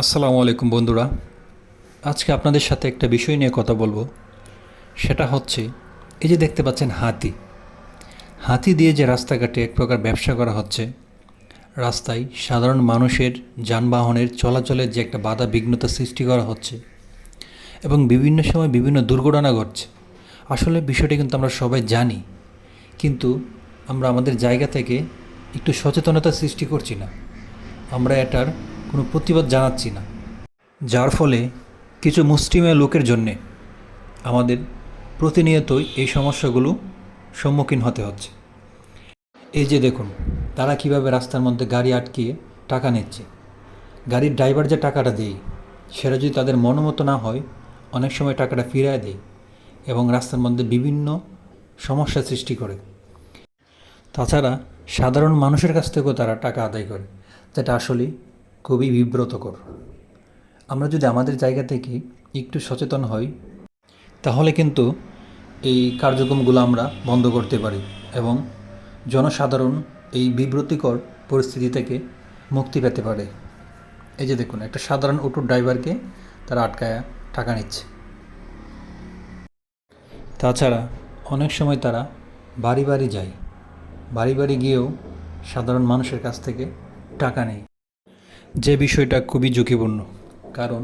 আসসালামু আলাইকুম বন্ধুরা। আজকে আপনাদের সাথে একটা বিষয় নিয়ে কথা বলব। সেটা হচ্ছে, এই যে দেখতে পাচ্ছেন হাতি। হাতি দিয়ে যে রাস্তাঘাটে এক প্রকার ব্যবসা করা হচ্ছে, রাস্তায় সাধারণ মানুষের যানবাহনের চলাচলের যে একটা বাধা বিঘ্নতা সৃষ্টি করা হচ্ছে এবং বিভিন্ন সময় বিভিন্ন দুর্ঘটনা ঘটছে। আসলে বিষয়টি কিন্তু আমরা সবাই জানি, কিন্তু আমরা আমাদের জায়গা থেকে একটু সচেতনতা সৃষ্টি করছি না। আমরা এটার কোনো প্রতিবাদ জানাচ্ছি না। যার ফলে কিছু মুসলিমে লোকের জন্যে আমাদের প্রতিনিয়তই এই সমস্যাগুলো সম্মুখীন হতে হচ্ছে। এই যে দেখুন, তারা কীভাবে রাস্তার মধ্যে গাড়ি আটকিয়ে টাকা নিচ্ছে। গাড়ির ড্রাইভার যে টাকাটা দেয়, সেটা যদি তাদের মনোমতো না হয়, অনেক সময় টাকাটা ফিরায় দেয় এবং রাস্তার মধ্যে বিভিন্ন সমস্যা সৃষ্টি করে। তাছাড়া সাধারণ মানুষের কাছ থেকেও তারা টাকা আদায় করে। যেটা আসলে খুবই বিব্রতকর। আমরা যদি আমাদের জায়গা থেকে একটু সচেতন হই, তাহলে কিন্তু এই কার্যক্রমগুলো আমরা বন্ধ করতে পারি এবং জনসাধারণ এই বিব্রতিকর পরিস্থিতি থেকে মুক্তি পেতে পারে। এই যে দেখুন, একটা সাধারণ অটোর ড্রাইভারকে তারা আটকায় টাকা নিচ্ছে। তাছাড়া অনেক সময় তারা বাড়ি বাড়ি যায়। বাড়ি বাড়ি গিয়েও সাধারণ মানুষের কাছ থেকে টাকা নেই যে বিষয়টা খুবই ঝুঁকিপূর্ণ, কারণ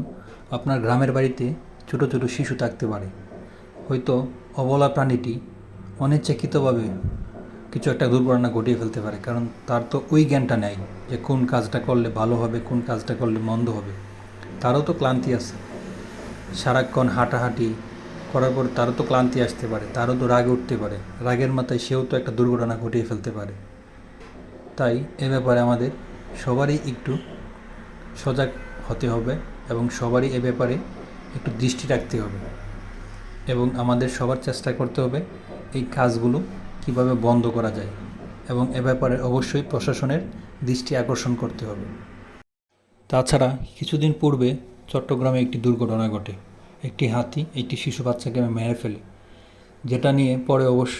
আপনার গ্রামের বাড়িতে ছোটো ছোটো শিশু থাকতে পারে। হয়তো অবলা প্রাণীটি অনিচ্ছাকৃতভাবে কিছু একটা দুর্ঘটনা ঘটিয়ে ফেলতে পারে, কারণ তার তো ওই জ্ঞানটা নেই যে কোন কাজটা করলে ভালো হবে, কোন কাজটা করলে মন্দ হবে। তারও তো ক্লান্তি আছে। সারাক্ষণ হাঁটাহাঁটি করার পর তারও তো ক্লান্তি আসতে পারে, তারও তো রাগ উঠতে পারে, রাগের মাথায় সেও তো একটা দুর্ঘটনা ঘটিয়ে ফেলতে পারে। তাই এ ব্যাপারে আমাদের সবারই একটু সজাগ হতে হবে এবং সবারই এ ব্যাপারে একটু দৃষ্টি রাখতে হবে এবং আমাদের সবার চেষ্টা করতে হবে এই কাজগুলো কীভাবে বন্ধ করা যায় এবং এ ব্যাপারে অবশ্যই প্রশাসনের দৃষ্টি আকর্ষণ করতে হবে। তাছাড়া কিছুদিন পূর্বে চট্টগ্রামে একটি দুর্ঘটনা ঘটে। একটি হাতি একটি শিশু বাচ্চাকে মেরে ফেলে, যেটা নিয়ে পরে অবশ্য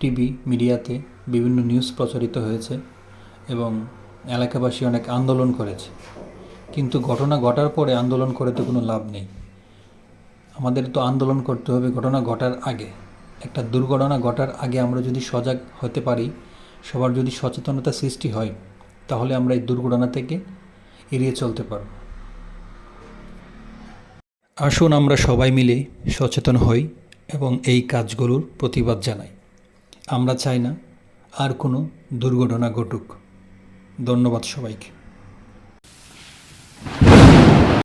টিভি, মিডিয়াতে বিভিন্ন নিউজ প্রচারিত হয়েছে এবং এলাকাবাসী অনেক আন্দোলন করেছে। কিন্তু ঘটনা ঘটার পরে আন্দোলন করে তো কোনো লাভ নেই। আমাদের তো আন্দোলন করতে হবে ঘটনা ঘটার আগে। একটা দুর্ঘটনা ঘটার আগে আমরা যদি সজাগ হতে পারি, সবার যদি সচেতনতা সৃষ্টি হয়, তাহলে আমরা এই দুর্ঘটনা থেকে এড়িয়ে চলতে পারব। আসুন আমরা সবাই মিলে সচেতন হই এবং এই কাজগুলোর প্রতিবাদ জানাই। আমরা চাই না আর কোনো দুর্ঘটনা ঘটুক। ধন্যবাদ সবাইকে।